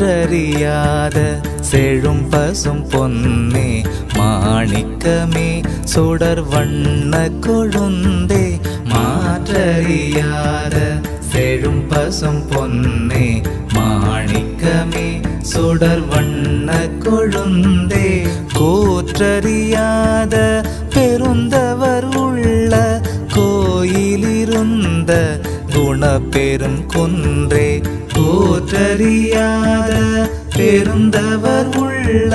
மாற்றறியாத செழும் பசும் பொன்னே மாணிக்கமே சுடர் வண்ண கொழுந்தே மாற்றறியாத செழும் பசும் பொன்னே மாணிக்கமே சுடர் வண்ண கொழுந்தே கூற்றறியாத பெருந்தவர் உள்ள கோயிலிருந்த குணப்பெரும் குன்றே போற்றறியாத பெருந்தவர் உள்ள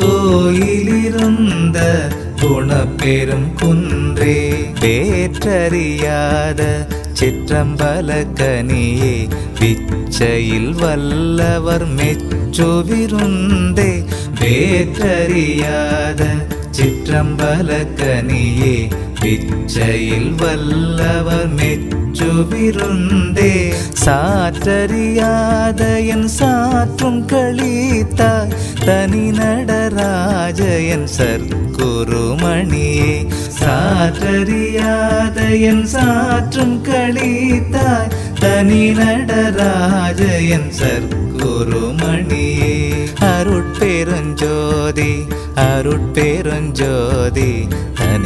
கோயிலிருந்த குணப்பெரும் குன்றே பேற்றறியாத சிற்றம்பல கனியே பிச்சையில் வல்லவர் மெச்சுவிருந்தே பேற்றறியாத சிற்றம்பல கனியே பிச்சையில் வல்லவர் நெச்சுவிருந்தே சாற்றறியாத என் சாற்றும் கழித்தார். தனி நடராஜ என் சற்குருமணியே சாற்றறியாத என் சாற்றும் கழித்தார். தனி நடராஜ என் சற்குருமணியே அருட்பெருஞ்சோதி அருட்பெருஞ்சோதி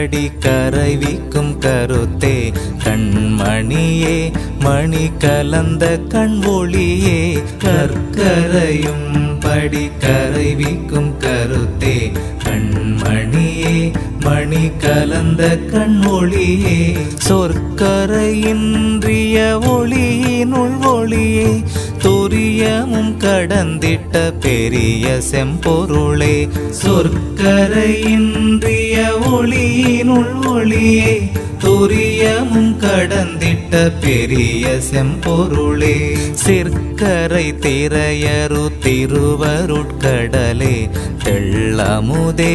கற்கரையும் கரைவிக்கும் கருத்தே கண்மணியே மணி கலந்த கண்மொழியே கற்கரையும் படி கரைவிக்கும் கருத்தே கண்மணியே மணி கலந்த கண்மொழியே சொற்கரையின்றிய ஒளியினுள் ஒளியே துரியமும் கடந்திட்ட பெரிய செம்பொருளே சொற்கரையின்றி ஒளியினுள் ஒளியே துரியமும் கடந்திட்ட பெரிய செம்பொருளே. சிற்கரை திரையரு திருவருட்கடலே தெள்ளமுதே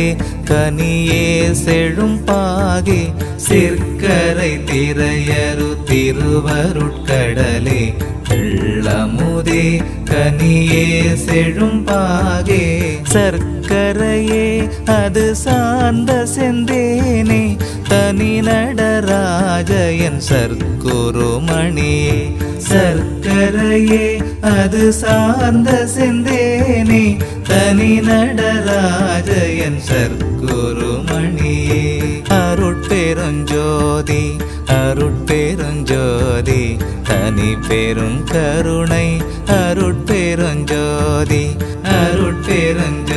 கனியே செழும் பாகே. சிற்கரை திரையரு திருவருட்கடலே தெள்ளமுதே கனியே செழும் பாகே. சர்க்க கரையே அது சார்ந்த செந்தேனே. தனி நடராஜயன் சர்க்குருமணியே சர்க்கரையே அது சார்ந்த செந்தேனே. தனி நடராஜயன் சர்க்குருமணியே அருட்பெருஞ்சோதி அருட்பெருஞ்சோதி தனி பெருங்கருணை. அருட்பெருஞ்சோதி அருட்பெருஞ்சோதி.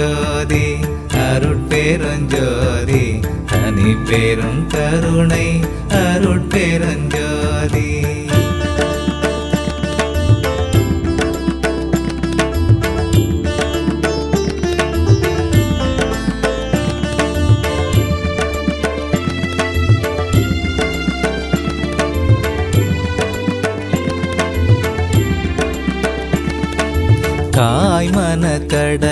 அருட்பெருஞ்சோதி தனி பெருங்கருணை அருட்பெருஞ்சோதி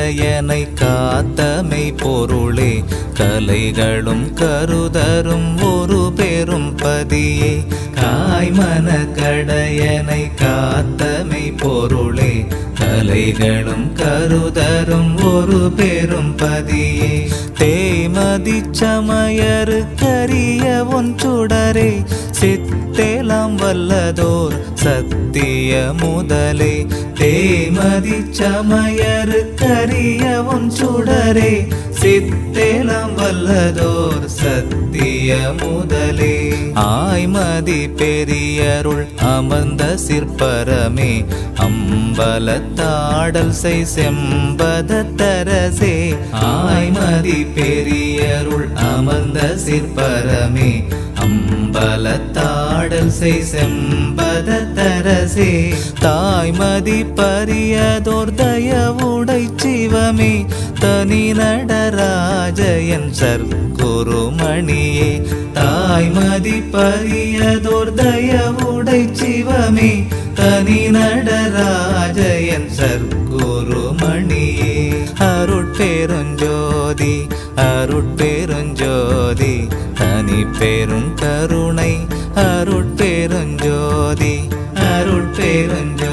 கடையனை காத்தமை பொருளே. கலைகளும் கருதரும் ஒரு பெரும் பதியே. காய்மன கடையனை காத்தமை பொருளே. கலைகளும் கருதரும் ஒரு பெரும் பதியே. தேமதி சமயரு கரிய ஒன்றுடரே சித்தே வல்லதோர் சத்திய முதலே. தேமதி சமயரு கரியவும் சுடரே. சித்தேலாம் வல்லதோர் சத்திய முதலே. ஆய்மதி பெரியருள் அமர்ந்த சிற்பரமே. அம்பலத்தாடல் செய் செம்பதத்தரசே ஆய்மதி பெரியருள் அமர்ந்த சிற்பரமே. அம்பலத்தாடல் செய் செம்பத தரசே தாய்மதி பரியதோர் தயவுடை சிவமே. தனி நடராஜயன் சர்க்குருமணியே. தாய்மதி பரியதோர் தயவுடை சிவமே. தனி நடராஜயன் சர்க்குருமணியே. அருட்பெருஞ்சோதி அருட்பெருஞ்சோதி தனி பெரும் கருணை அருட்பெருஞ்சோதி அருட்பெருஞ்சோதி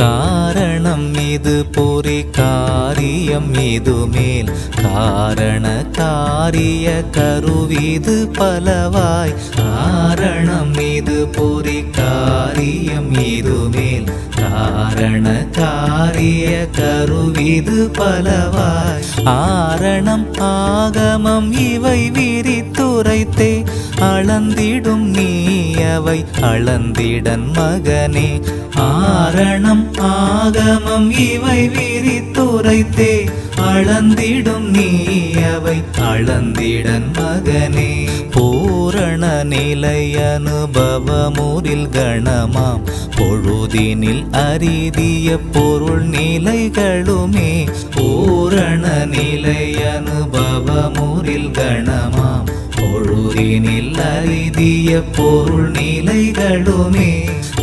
காரணம் இது பொறி காரியம் இது மேல். காரண காரிய கருவிது பலவாய். காரணம் இது பொறி காரியம் இது மேல். காரண காரிய கருவிது பலவாய். ஆரணம் ஆகமம் இவை விரித்துரைத்தே. அளந்திடும் நீ அவை அளந்திடன் மகனே. ஆரணம் ஆகமம் இவை விரித்துரைத்தே. அளந்திடும் நீ அவை அளந்திடன் மகனே. பூரண நிலை அனுபவமூரில் கணமாம் பொழுதினில் அரிதிய பொருள் நிலைகளுமே. பூரண நிலை அனுபவமூரில் கணமாம் பொழுதினில் அறிதிய பொருள் நிலைகளுமே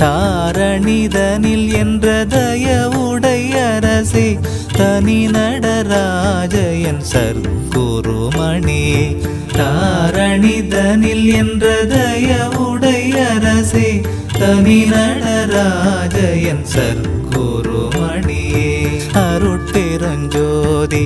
தாரணிதனில் என்ற தயவுடைய அரசே தனி நடராஜயன் சர்க்குருமணியே தாரணிதனில் என்ற தயவுடைய அரசே தனி நடராஜயன் சர்க்குருமணியே அருட்பெருஞ்சோதி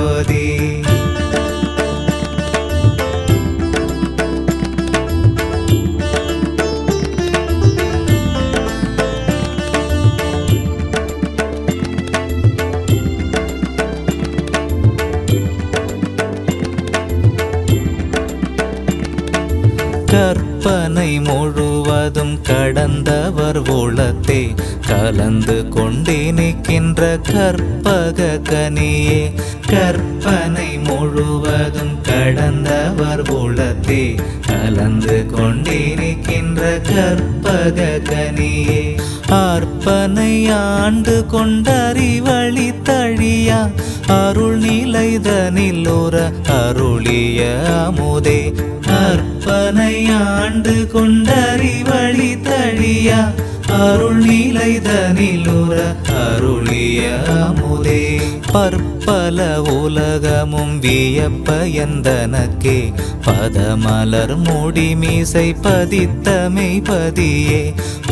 முழுவதும் கடந்தவர் உளத்தே கலந்து கொண்டே நிற்கின்ற கற்பக கனியே கற்பனை முழுவதும் கடந்தவர் உளத்தே கலந்து கொண்டே நிற்கின்ற கற்பக கனியே அர்ப்பனை ஆண்டு கொண்டறிவழி தழியா. அருள் நிலைதனில் ஒரு அருளிய அமுதே. கற்பனை ஆண்டு கொண்டறிவழி தழியா அருள் நிலைதனில் அருளிய அமுதே. பற்பல உலகமும் வியப்ப எந்தனக்கே பதமலர் முடி மீசை பதித்தமை பதியே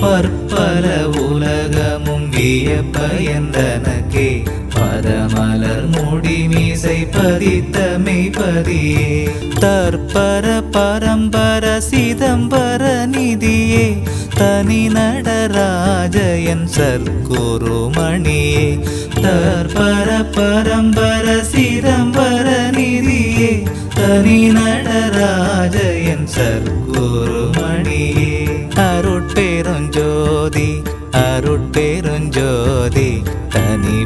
பற்பல உலகமும் வியப்ப எந்தனக்கே பதமலர் முடி மீசை பதித்தமை பதியே தற்பர பரம்பர சிதம்பர நிதியே. தனி நடராஜயன் சர்க்குருமணியே தற்பர பரம்பர சிதம்பர நிதியே. தனி நடராஜயன் சர்க்குருமணியே அருட்பெருஞ்சோதி அருட்பெருஞ்சோதி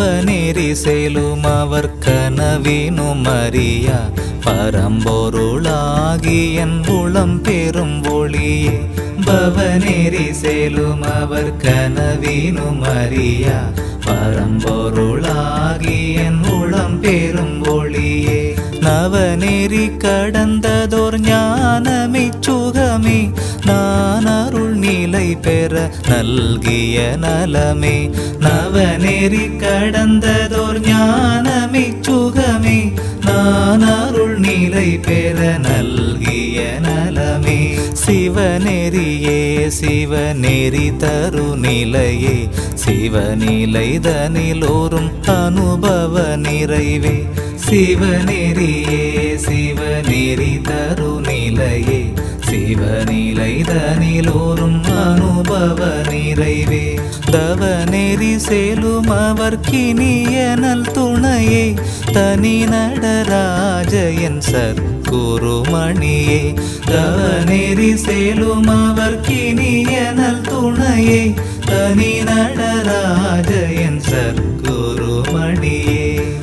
பவநெறி செலும் அவர் கனவினும் அறியா. பரம்பொருளாகியன் உளம் பெரும் ஒளியே. பவநெறி செலும் அவர் கனவினும் அறியா. பரம்பொருளாகி என் உளம் பெரும் ஒளியே. நவநெறி கடந்ததோர் ஞானமே சுகமே நான் அருள் நிலை பெற நல்கிய நலமே நவநெறி கடந்ததோர் ஞானமே சுகமே நான் அருள் நிலை பெற நல்கிய நலமே சிவநெறியே சிவநெறி தரு நிலையே சிவநிலைதனிலோரும் அனுபவ நிறைவே சிவநெறியே சிவநெறி தருநிலையே சிவநிலை தனிலோரும் அனுபவ நிறைவே. தவநெறி செலும் அவர்க்கினியனல் துணையே தனி நடராஜயன் சர் சற்குருமணியே தவநெறி செலும் அவர்க்கினியனல் துணையே தனி நடராஜயன் சர் குருமணியே